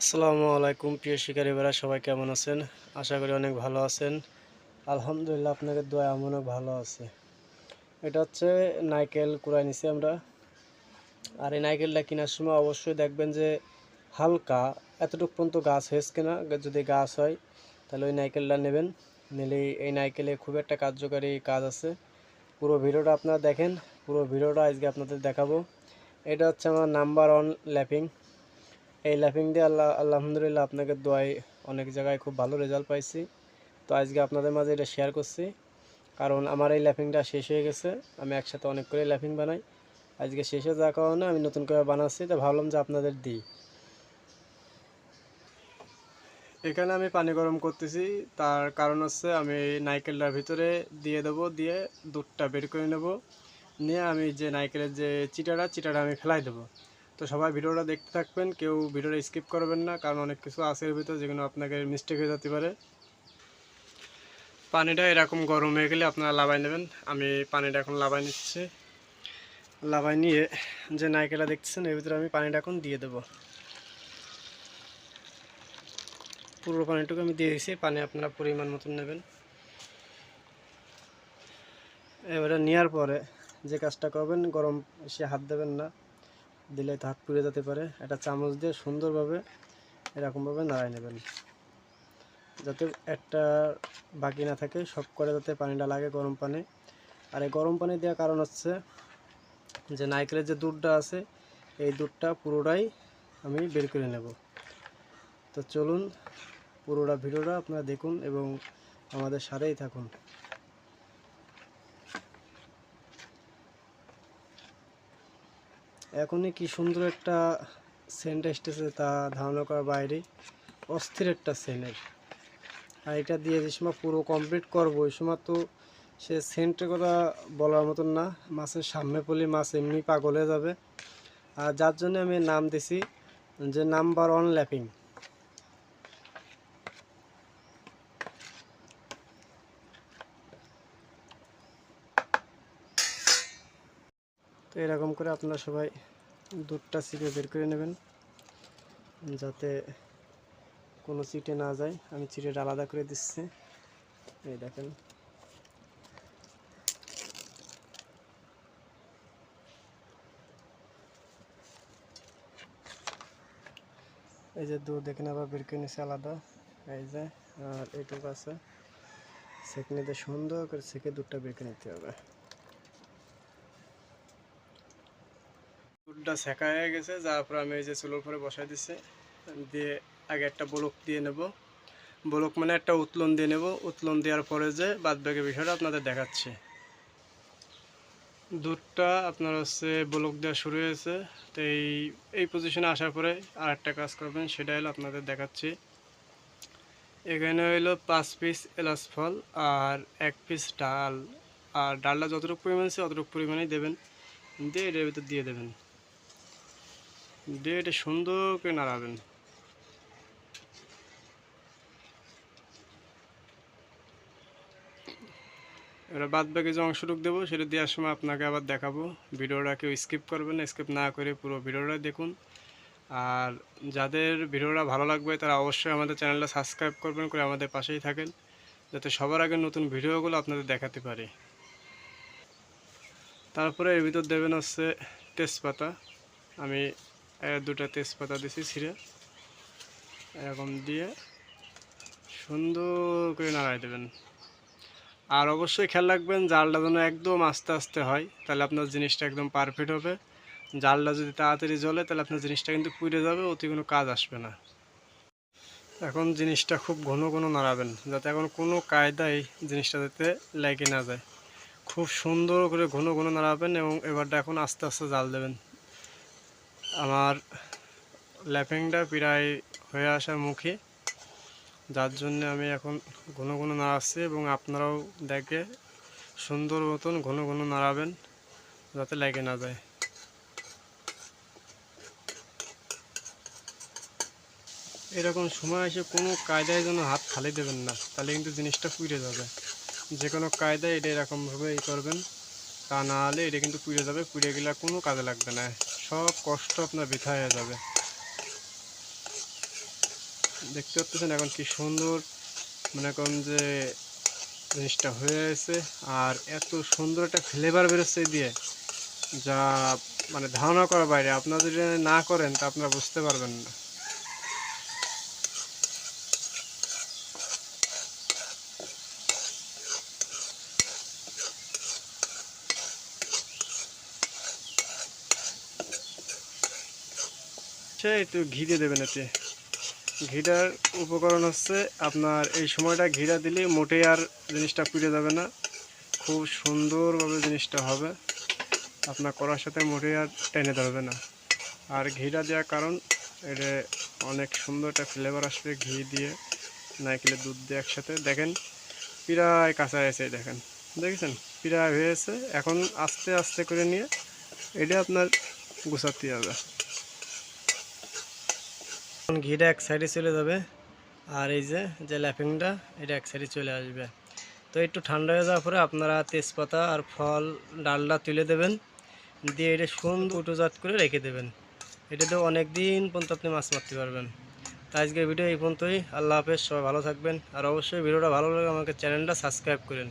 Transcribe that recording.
আসসালামু আলাইকুম, প্রিয় শিকারীরা সবাই কেমন আছেন? আশা করি অনেক ভালো আছেন। আলহামদুলিল্লাহ, আপনাদের দোয়া এমনও ভালো আছে। এটা হচ্ছে নাইকেল কুড়াই নিছি আমরা। আর এই নাইকেলটা কেনার সময় অবশ্যই দেখবেন যে হালকা, এতটুকু পর্যন্ত গাছ হয়েছে কিনা, যদি গাছ হয়, তাহলে ওই নাইকেলটা নেবেন। নিলে এই নাইকেলে খুব একটা কার্যকারী কাজ আছে। পুরো ভিডিওটা আপনারা দেখেন, পুরো ভিডিওটা আজকে আপনাদের দেখাবো। এটা হচ্ছে আমার নাম্বার ওয়ান ল্যাপিং। এই লাফিং দিয়ে আল্লাহ, আলহামদুলিল্লাহ আপনাকে দোয়াই অনেক জায়গায় খুব ভালো রেজাল্ট পাইছি। তো আজকে আপনাদের মাঝে এটা শেয়ার করছি। কারণ আমার এই ল্যাপিংটা শেষ হয়ে গেছে, আমি একসাথে অনেক করে ল্যাপিং বানাই। আজকে শেষে যা কারণে আমি নতুন করে বানাচ্ছি, তো ভাবলাম যে আপনাদের দিই। এখানে আমি পানি গরম করতেছি, তার কারণ হচ্ছে আমি নাইকেলটার ভিতরে দিয়ে দেবো, দিয়ে দুধটা বের করে নেব। নিয়ে আমি যে নাইকেলের যে চিটাটা চিটাটা আমি ফেলাই দেবো। তো সবাই ভিডিওটা দেখতে থাকবেন, কেউ ভিডিওটা স্কিপ করবেন না, কারণ অনেক কিছু আছে এর ভিতরে যেগুলো আপনাকে মিস্টেক হয়ে যেতে পারে। পানিটা এরকম গরম হয়ে গেলে আপনারা লাভাই নেবেন। আমি পানিটা এখন লাভাই নিচ্ছি। লাভাই নিয়ে যে নাইকেলটা দেখতেছেন, এর ভিতরে আমি পানিটা এখন দিয়ে দেবো। পুরো পানিটুকু আমি দিয়ে দিয়েছি, পানি আপনারা পরিমাণ মতন নেবেন। এবারে নেওয়ার পরে যে কাজটা করবেন, গরম সে হাত দেবেন না। দিলে হাত পুড়ে যেতে পারে। একটা চামচ দিয়ে সুন্দরভাবে এরকমভাবে নাড়াই নেবেন। যাতে একটা বাকি না থাকে, সব করে যাতে পানিটা লাগে গরম পানি। আর এই গরম পানি দেওয়ার কারণ হচ্ছে যে নারকেলের যে দুধটা আছে, এই দুধটা পুরোটাই আমি বের করে নেব। তো চলুন পুরোটা ভিডিওটা আপনারা দেখুন এবং আমাদের সাথেই থাকুন। এখনই কি সুন্দর একটা সেন্ট এসতেছে তা ধারণা করার বাইরে। অস্থির একটা সেন্টের আর এটা দিয়ে যে সময় পুরো কমপ্লিট করব, ওই সময় তো সে সেন্টের কথা বলার মতন না। মাছের সামনে পড়লে মাছ এমনি পাগল হয়ে যাবে। আর যার জন্য আমি নাম দিছি যে নাম্বার ওয়ান ল্যাপিং। তো এরকম করে আপনারা সবাই দুধটা চিপে বের করে নেবেন, যাতে কোনো চিটে না যায়। আমি চিটেটা আলাদা করে দিচ্ছি। এই দেখেন। এই যে দুধ এখানে আবার বের করে নিচ্ছে আলাদা। এই যে, আর এইটুকু আছে। সেখানে সুন্দর করে সেকে দুধটা বের করে নিতে হবে। দুধটা সেকা হয়ে গেছে, যার পর আমি এই যে চুলোর উপরে বসাই দিচ্ছি দিয়ে আগে একটা বলক দিয়ে নেব। বলক মানে একটা উত্তোলন দিয়ে নেব। উত্তোলন দেওয়ার পরে যে বাদ বাকি বিষয়টা আপনাদের দেখাচ্ছি। দুধটা আপনার হচ্ছে বলক দেওয়া শুরু হয়েছে। তো এই এই পজিশনে আসার পরে আর একটা কাজ করবেন, সেটা হলো আপনাদের দেখাচ্ছি। এখানে হলো পাঁচ পিস এলাচ ফল আর এক পিস ডাল। আর ডালটা যতটুকু পরিমাণ আছে অতটুকু পরিমাণেই দেবেন। দিয়ে এটার ভিতর দিয়ে দেবেন। দিয়ে এটা সুন্দর করে নাড়াবেন। এবার বাদ বাকি যে অংশটুকু দেবো, সেটা দেওয়ার সময় আপনাকে আবার দেখাবো। ভিডিওটা কেউ স্কিপ করবেন স্কিপ না করে পুরো ভিডিওটা দেখুন। আর যাদের ভিডিওটা ভালো লাগবে, তারা অবশ্যই আমাদের চ্যানেলটা সাবস্ক্রাইব করবেন, করে আমাদের পাশেই থাকেন, যাতে সবার আগে নতুন ভিডিওগুলো আপনাদের দেখাতে পারি। তারপরে এর ভিতর দেবেন হচ্ছে তেজপাতা। আমি দুটা তেজপাতা দিছি ছিঁড়ে। এরকম দিয়ে সুন্দর করে নাড়াই দেবেন। আর অবশ্যই খেয়াল রাখবেন, জালটা যেন একদম আস্তে আস্তে হয়, তাহলে আপনার জিনিসটা একদম পারফেক্ট হবে। জালটা যদি তাড়াতাড়ি জ্বলে, তাহলে আপনার জিনিসটা কিন্তু পুড়ে যাবে, অতি কোনো কাজ আসবে না। এখন জিনিসটা খুব ঘন ঘন নাড়াবেন, যাতে এখন কোনো কায়দায় জিনিসটা যাতে লেগে না যায়। খুব সুন্দর করে ঘন ঘন নাড়াবেন এবং এবারটা এখন আস্তে আস্তে জাল দেবেন। আমার ল্যাপিংটা প্রায় হয়ে আসার মুখে। যার জন্য আমি এখন ঘন ঘন নাড়াচ্ছি এবং আপনারাও দেখে সুন্দর মতন ঘন ঘন নাড়াবেন যাতে লেগে না যায়। এরকম সময় এসে কোনো কায়দায় যেন হাত খালি দেবেন না, তাহলে কিন্তু জিনিসটা পুড়ে যাবে। যে কোনো কায়দায় এটা এরকমভাবে ই করবেন, তা না হলে এটা কিন্তু পুড়ে যাবে, পুড়ে গেলে কোনো কাজে লাগবে না। সব কষ্ট আপনার বৃথা হয়ে যাবে। দেখতে পাচ্ছেন এখন কি সুন্দর, মনে করেন যে জিনিসটা হয়ে গেছে, আর এত সুন্দর একটা ফ্লেভার বেরোচ্ছে দিয়ে, যা মানে ধারণা করার বাইরে। আপনারা যদি না করেন, তা আপনারা বুঝতে পারবেন না। সে একটু ঘি দিয়ে দেবেন এতে ঘিটার উপকরণ হচ্ছে আপনার এই সময়টা ঘিরা দিলে মোটেই আর জিনিসটা পুড়ে যাবে না। খুব সুন্দরভাবে জিনিসটা হবে। আপনার করার সাথে মোটেই আর টেনে ধরবে না। আর ঘিটা দেওয়ার কারণ, এটা অনেক সুন্দর একটা ফ্লেভার আসবে ঘি দিয়ে। নারকেলের দুধ দিয়ে একসাথে। দেখেন, প্রায় কাঁচা হয়েছে দেখেন। দেখেছেন? প্রায় হয়েছে। এখন আস্তে আস্তে করে নিয়ে এটা আপনার গুছাতে হবে। ঘিটা এক সাইডে চলে যাবে, আর এই যে যে ল্যাপিংটা এটা এক সাইডে চলে আসবে। তো একটু ঠান্ডা হয়ে যাওয়ার পরে আপনারা তেজপাতা আর ফল ডালটা তুলে দেবেন, দিয়ে এটা সুন্দর উটোজাত করে রেখে দেবেন। এটা তো অনেক দিন পর্যন্ত আপনি মাছ মারতে পারবেন। তাই আজকের ভিডিও এই পর্যন্তই। আল্লাহ হাফেজ, সবাই ভালো থাকবেন। আর অবশ্যই ভিডিওটা ভালো লাগে আমাকে চ্যানেলটা সাবস্ক্রাইব করেন।